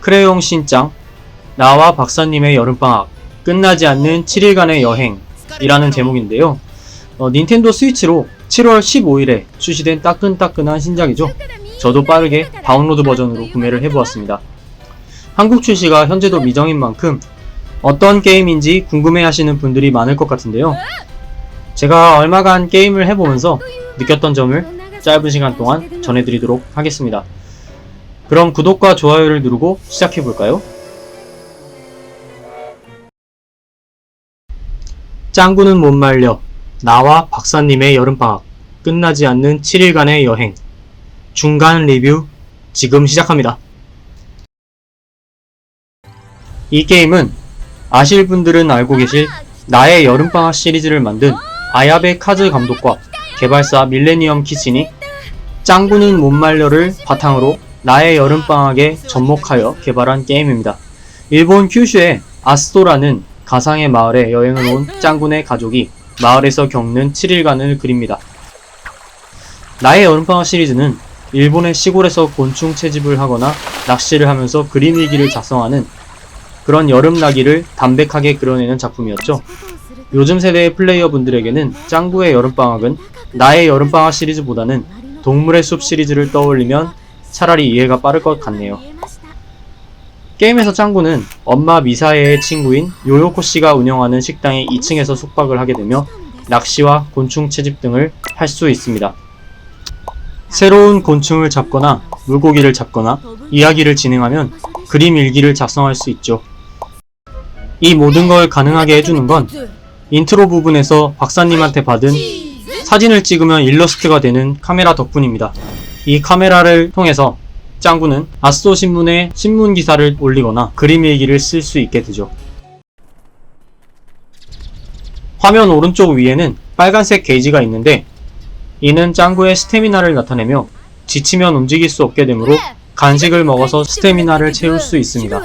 크레용 신짱 나와 박사님의 여름방학 끝나지 않는 7일간의 여행이라는 제목인데요. 어, 닌텐도 스위치로 7월 15일에 출시된 따끈따끈한 신작이죠. 저도 빠르게 다운로드 버전으로 구매를 해보았습니다. 한국 출시가 현재도 미정인 만큼 어떤 게임인지 궁금해 하시는 분들이 많을 것 같은데요. 제가 얼마간 게임을 해보면서 느꼈던 점을 짧은 시간 동안 전해드리도록 하겠습니다. 그럼 구독과 좋아요를 누르고 시작해볼까요? 짱구는 못 말려 나와 박사님의 여름방학 끝나지 않는 7일간의 여행 중간 리뷰 지금 시작합니다. 이 게임은 아실 분들은 알고 계실 나의 여름방학 시리즈를 만든 아야베 카즈 감독과 개발사 밀레니엄 키친이 짱구는 못 말려를 바탕으로 나의 여름방학에 접목하여 개발한 게임입니다. 일본 큐슈의 아스토라는 가상의 마을에 여행을 온 짱구네 가족이 마을에서 겪는 7일간을 그립니다. 나의 여름방학 시리즈는 일본의 시골에서 곤충 채집을 하거나 낚시를 하면서 그림 일기를 작성하는 그런 여름 나기를 담백하게 그려내는 작품이었죠. 요즘 세대의 플레이어분들에게는 짱구의 여름방학은 나의 여름방학 시리즈보다는 동물의 숲 시리즈를 떠올리면 차라리 이해가 빠를 것 같네요. 게임에서 짱구는 엄마 미사에의 친구인 요요코 씨가 운영하는 식당의 2층에서 숙박을 하게 되며 낚시와 곤충 채집 등을 할 수 있습니다. 새로운 곤충을 잡거나 물고기를 잡거나 이야기를 진행하면 그림 일기를 작성할 수 있죠. 이 모든 걸 가능하게 해주는 건 인트로 부분에서 박사님한테 받은 사진을 찍으면 일러스트가 되는 카메라 덕분입니다. 이 카메라를 통해서 짱구는 아스토 신문에 신문 기사를 올리거나 그림 일기를 쓸 수 있게 되죠. 화면 오른쪽 위에는 빨간색 게이지가 있는데 이는 짱구의 스태미나를 나타내며 지치면 움직일 수 없게 되므로 간식을 먹어서 스태미나를 채울 수 있습니다.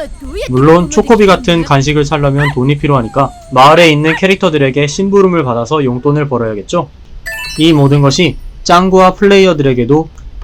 물론 초코비 같은 간식을 사려면 돈이 필요하니까 마을에 있는 캐릭터들에게 심부름을 받아서 용돈을 벌어야겠죠? 이 모든 것이 짱구와 플레이어들에게도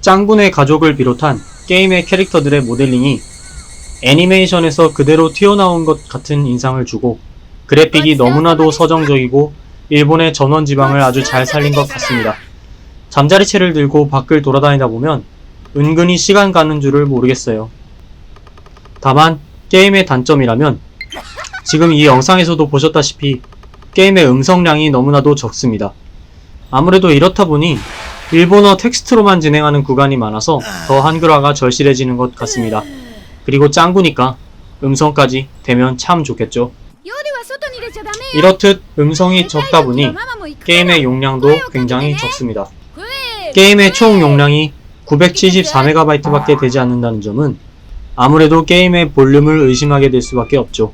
짱구네 가족을 비롯한 게임의 캐릭터들의 모델링이 애니메이션에서 그대로 튀어나온 것 같은 인상을 주고 그래픽이 너무나도 서정적이고 일본의 전원 지방을 아주 잘 살린 것 같습니다. 잠자리채를 들고 밖을 돌아다니다 보면 은근히 시간 가는 줄을 모르겠어요. 다만 게임의 단점이라면 지금 이 영상에서도 보셨다시피 게임의 음성량이 너무나도 적습니다. 아무래도 이렇다 보니 일본어 텍스트로만 진행하는 구간이 많아서 더 한글화가 절실해지는 것 같습니다. 그리고 짱구니까 음성까지 되면 참 좋겠죠. 이렇듯 음성이 적다 보니 게임의 용량도 굉장히 적습니다. 게임의 총 용량이 974MB밖에 되지 않는다는 점은 아무래도 게임의 볼륨을 의심하게 될 수밖에 없죠.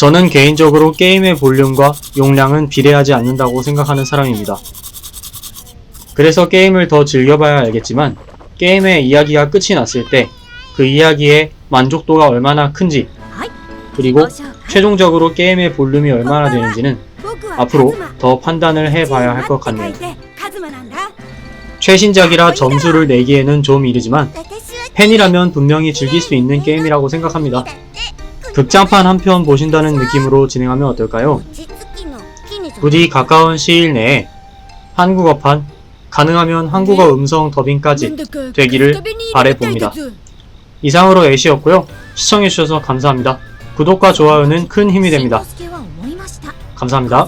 저는 개인적으로 게임의 볼륨과 용량은 비례하지 않는다고 생각하는 사람입니다. 그래서 게임을 더 즐겨봐야 알겠지만 게임의 이야기가 끝이 났을 때 그 이야기의 만족도가 얼마나 큰지 그리고 최종적으로 게임의 볼륨이 얼마나 되는지는 앞으로 더 판단을 해봐야 할 것 같네요. 최신작이라 점수를 내기에는 좀 이르지만 팬이라면 분명히 즐길 수 있는 게임이라고 생각합니다. 극장판 한 편 보신다는 느낌으로 진행하면 어떨까요? 부디 가까운 시일 내에 한국어판, 가능하면 한국어 음성 더빙까지 되기를 바래봅니다. 이상으로 애쉬였고요. 시청해주셔서 감사합니다. 구독과 좋아요는 큰 힘이 됩니다. 감사합니다.